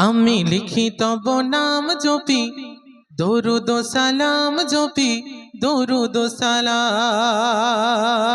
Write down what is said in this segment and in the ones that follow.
আমি লিখি তব নাম জপি দরুদ সালাম জপি দরুদ সালাম।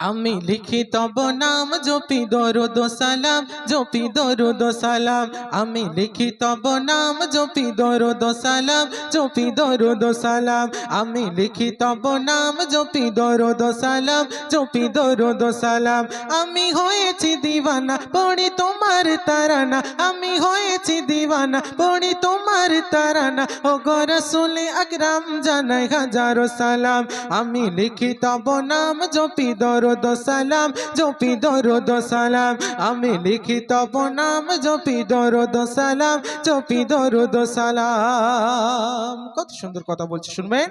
আমি লিখি তব নাম জপি দরুদ সালাম জপি দরুদ সালাম। আমি লিখি তব নাম জপি দরুদ সালাম জপি দরুদ সালাম। আমি লিখি তব নাম জপি দরুদ সালাম জপি দরুদ সালাম। আমি হয়েছি দিওয়ানা পড়ি তোমার তারানা। আমি হয়েছি দিওয়ানা পড়ি তোমার তারানা। ও গো রসুলে আকরাম জানাই হাজারো সালাম। আমি লিখি তব নাম জপি দরুদ ও সালাম, জপি দরুদ সালাম। আমি লিখি তব নাম জপি দরুদ সালাম, জপি দরুদ সালাম। কত সুন্দর কথা বলছি, শুনবেন?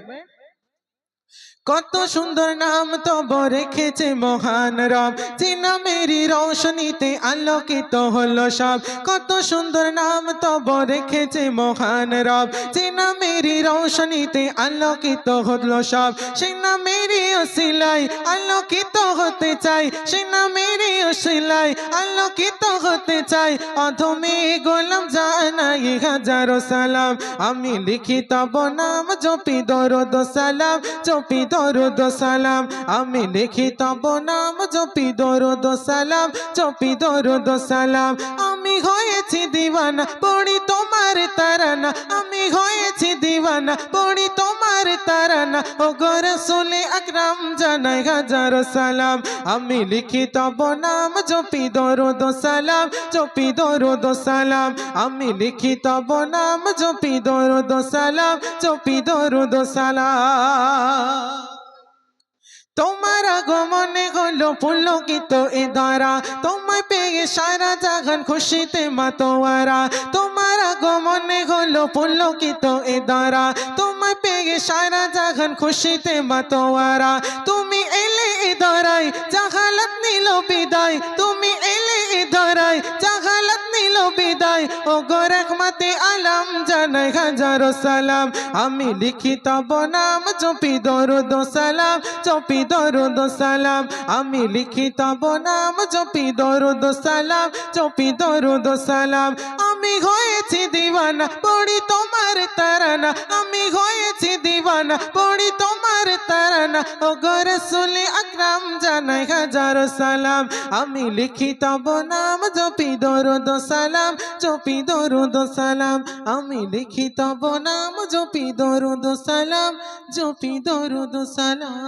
কত সুন্দর নাম তব রেখেছে মহান রব। যে নামেরই রৌশনীতে আলোকিত হলো সব। কত সুন্দর নাম তব রেখেছে মহান রব। যে নামেরই রৌশনীতে আলোকিত হলো সব। সেই নামেরই অসিলাই আলোকিত হতে চাই। সেই নামেরই অসিলাই আলোকিত হতে চাই। অধমে গোলাম জানাই হাজারো সালাম। আমি লিখি তব নাম, জপি দরদ সালাম, জপি দরদ সালাম। আমি লিখি তব নাম, জপি দরদ সালাম, জপি দরদ সালাম। আমি হয়েছি দিওয়ানা, পড়ি তোমার তারানা। আমি হয়েছি দিওয়ানা, পড়ি তোমার তারানা। ও গর সুলে আকরাম, জানাই হাজার সালাম। আমি লিখি তব নাম, জপি দরদ সালাম, জপি দরদ সালাম। আমি লিখি তব নাম, জপি দরদ সালাম, জপি দরদ সালাম। তোমার আগমনে হলো পুলকিত এ দ্বারা। তোমায় পেয়ে সারা জাগান খুশিতে মাতোয়ারা। তোমার আগমনে হলো পুলকিত এ দ্বারা। তোমায় পেয়ে সারা জাগান খুশিতে মাতোয়ারা। তুমি এলে এ দ্বারাই জাহালাত নিল বিদায়। তুমি এলে এ দ্বারাই জাহালাত নিল বিদায়। ও গো রহমতে আলম জানাই হাজারো সালাম। আমি লিখি তব নাম জপি দরুদ সালাম জপি দরুদ সালাম। আমি লিখি তব নাম জপি দরুদ সালাম জপি দরুদ সালাম। আমি হয়েছি দিওয়ানা, পড়ি তোমার তারানা, আমি হয়েছি দিওয়ানা, পড়ি তোমার তারানা। ও গর সুলি আকরাম জানাই হাজারো সালাম। আমি লিখি তব নাম, জপি দরুদ সালাম, জপি দরুদ সালাম। আমি লিখি তব নাম, জপি দরুদ সালাম, জপি দরুদ সালাম।